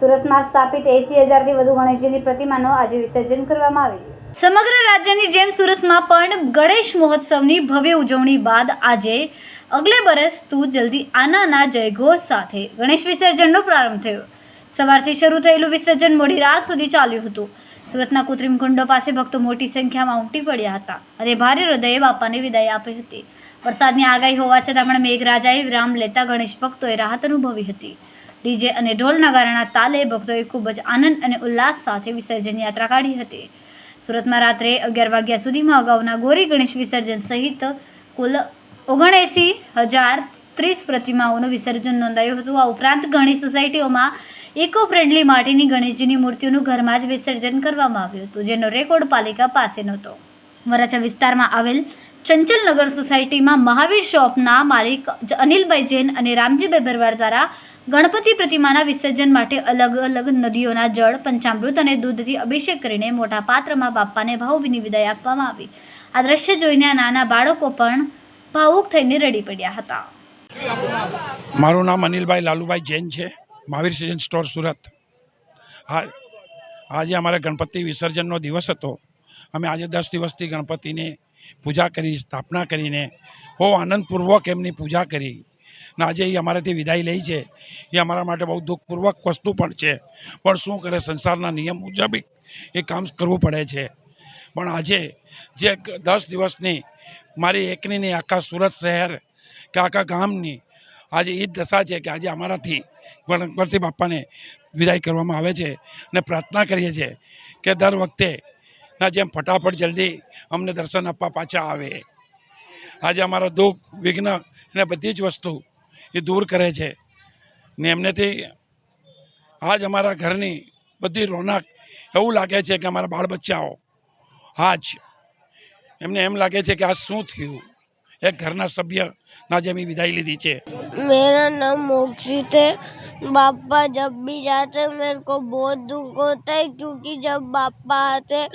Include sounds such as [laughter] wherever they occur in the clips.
સુરતમાં સ્થાપિત એસી હજારથી વધુ ગણેશજીની પ્રતિમાનો આજે વિસર્જન કરવામાં આવ્યું સમગ્ર રાજ્યની જેમ સુરતમાં પણ ગણેશ મહોત્સવની ભવ્ય ઉજવણી બાદ આજે અગલે બરસ તું જલ્દી આનાના જયઘોષ સાથે ગણેશ વિસર્જનનો પ્રારંભ થયો. સવારથી શરૂ થયેલું વિસર્જન મોડી રાત સુધી ચાલ્યું હતું. સુરતના કૃત્રિમ કુંડો પાસે ભક્તો મોટી સંખ્યામાં ઉમટી પડ્યા હતા અને ભારે હૃદયે બાપાને વિદાય આપી હતી. વરસાદની આગાહી હોવા છતાં પણ મેઘરાજાએ વિરામ લેતા ગણેશ ભક્તોએ રાહત અનુભવી હતી. ડીજે અને ઢોલ નગારાના તાલે ભક્તોએ ખૂબ જ આનંદ અને ઉલ્લાસ સાથે વિસર્જન યાત્રા કાઢી હતી. સુરતમાં રાત્રે અગિયાર વાગ્યા સુધીમાં અગાઉના ગોરી ગણેશ વિસર્જન સહિત કુલ ઓગણએંસી હજાર ત્રીસ પ્રતિમાઓનું વિસર્જન નોંધાયું હતું. આ ઉપરાંત ઘણી સોસાયટીઓમાં ઇકો ફ્રેન્ડલી માટીની ગણેશજીની મૂર્તિઓનું ઘરમાં જ વિસર્જન કરવામાં આવ્યું હતું, જેનો રેકોર્ડ પાલિકા પાસે નહોતો. વરાછા વિસ્તારમાં આવેલ ચંચલનગર સોસાયટીમાં મહાવીર શોપના માલિક અનિલભાઈ જૈન અને રામજીભાઈ ભરવાડ દ્વારા ગણપતિ પ્રતિમાના વિસર્જન માટે અલગ અલગ નદીઓના જળ, પંચામૃત અને દૂધથી અભિષેક કરીને મોટા પાત્રમાં બાપ્પાને ભાવભીની વિદાય આપવામાં આવી. આ દ્રશ્ય જોઈને આ નાના બાળકો પણ ભાવુક થઈને રડી પડ્યા હતા. મારું નામ અનિલભાઈ લાલુભાઈ જૈન છે. Mahavir season store Surat. આજે અમારે ગણપતિ વિસર્જનનો દિવસ હતો. અમે આજે દસ દિવસથી ગણપતિની પૂજા કરી, સ્થાપના કરીને બહુ આનંદપૂર્વક એમની પૂજા કરી. ને આજે એ અમારાથી વિદાય લઈ છે. એ અમારા માટે બહુ દુઃખપૂર્વક વસ્તુ પણ છે. પણ શું કરે, સંસારના નિયમ મુજબ એ કામ કરવું પડે છે. પણ આજે જે દસ દિવસની મારી એકની આખા સુરત શહેર કે આખા ગામની આજે એ જ દશા છે કે આજે અમારાથી ગણપતિ બાપાને વિદાય કરવામાં આવે છે. અને પ્રાર્થના કરીએ છીએ કે દર વખતે ના જેમ ફટાફટ જલ્દી અમને દર્શન આપવા પાછા આવે આજે અમારા દુઃખ વિઘ્ન અને બધી જ વસ્તુ એ દૂર કરે છે ને એમનેથી આજ અમારા ઘરની બધી રોનક એવું લાગે છે કે અમારા બાળ બચ્ચાઓ આજ એમને એમ લાગે છે કે આ શું થયું એક ઘરના સભ્યના જેમ ઈ વિદાય લીધી છે मेरा नाम मोक्षित है पापा जब भी जाते हैं मेरे को बहुत दुख होता है क्योंकि जब पापा आते हैं,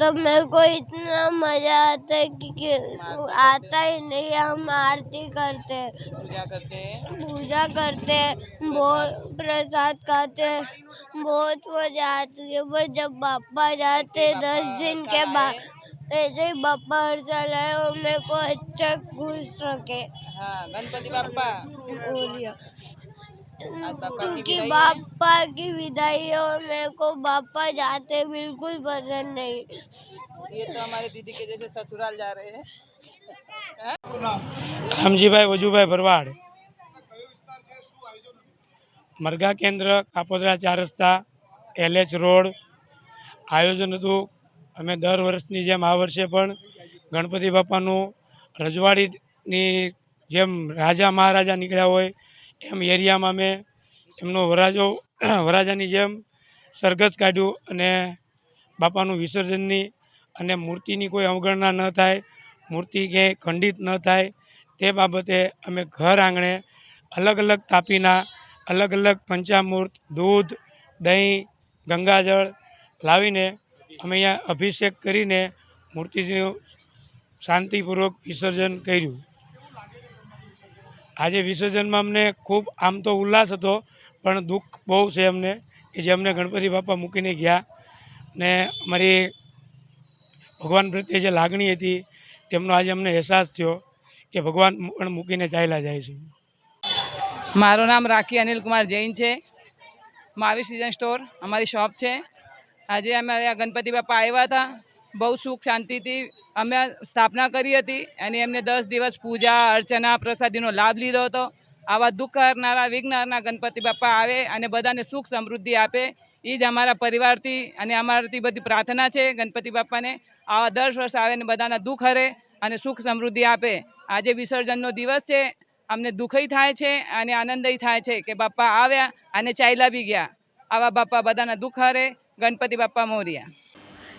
तब मेरे को इतना मज़ा आता है कि, कि आता ही नहीं हम आरती करते हैं। पूजा करते हैं? पूजा करते हैं बहुत प्रसाद खाते हैं बहुत मज़ा आती है। पर जब पापा जाते हैं दस दिन के बाद ऐसे ही पापा हर साल आए और मेरे को अच्छा खुश रखे। हाँ गणपति बापा क्योंकि विदाई है। पापा की विदाई है और मेरे को पापा जाते बिल्कुल पसंद नहीं ये तो हमारे दीदी के जैसे ससुराल जा रहे हैं રામજીભાઈ વજુભાઈ ભરવાડ મરઘા કેન્દ્ર કાપોદરા ચાર રસ્તા એલએચ રોડ આયોજન હતું અમે દર વર્ષની જેમ આ વર્ષે પણ ગણપતિ બાપાનું રજવાડીની જેમ રાજા મહારાજા નીકળ્યા હોય એમ એરિયામાં અમે એમનો વરાજો, [clears throat] વરાજાની જેમ સરઘસ કાઢ્યું અને બાપાનું વિસર્જનની અને મૂર્તિની કોઈ અવગણના ન થાય, મૂર્તિ ક્યાંય ખંડિત ન થાય, તે બાબતે અમે ઘર આંગણે અલગ અલગ તાપીના, અલગ અલગ પંચામૃત દૂધ, દહીં, ગંગાજળ લાવીને અમે અહીંયા અભિષેક કરીને મૂર્તિનું શાંતિપૂર્વક વિસર્જન કર્યું. આજે વિસર્જનમાં અમને ખૂબ આમ તો ઉલ્લાસ હતો, પણ દુઃખ બહુ છે અમને કે જે અમને ગણપતિ બાપા મૂકીને ગયા. ને અમારી ભગવાન પ્રત્યે જે લાગણી હતી, તેમનો આજે અમને અહેસાસ થયો કે ભગવાન પણ મૂકીને ચાલ્યા જાય છે. મારું નામ રાખી અનિલ કુમાર જૈન છે. મારી સિઝન સ્ટોર અમારી શોપ છે. આજે અમારે ગણપતિ બાપા આવ્યા હતા. બહુ સુખ શાંતિથી અમે સ્થાપના કરી હતી. અને એમને દસ દિવસ પૂજા, અર્ચના, પ્રસાદીનો લાભ લીધો હતો. આવા દુઃખ હરનારા વિઘ્નહરના ગણપતિ બાપા આવે અને બધાને સુખ સમૃદ્ધિ આપે. એ જ અમારા પરિવારથી અને અમારાથી બધી પ્રાર્થના છે ગણપતિ બાપાને. આવા દર વર્ષ આવે ને બધાના દુઃખ હરે અને સુખ સમૃદ્ધિ આપે. આજે વિસર્જનનો દિવસ છે. અમને દુઃખય થાય છે અને આનંદય થાય છે કે બાપા આવ્યા અને ચાયલા બી ગયા. આવા બાપા બધાના દુઃખ હરે. ગણપતિ બાપા મોર્યા.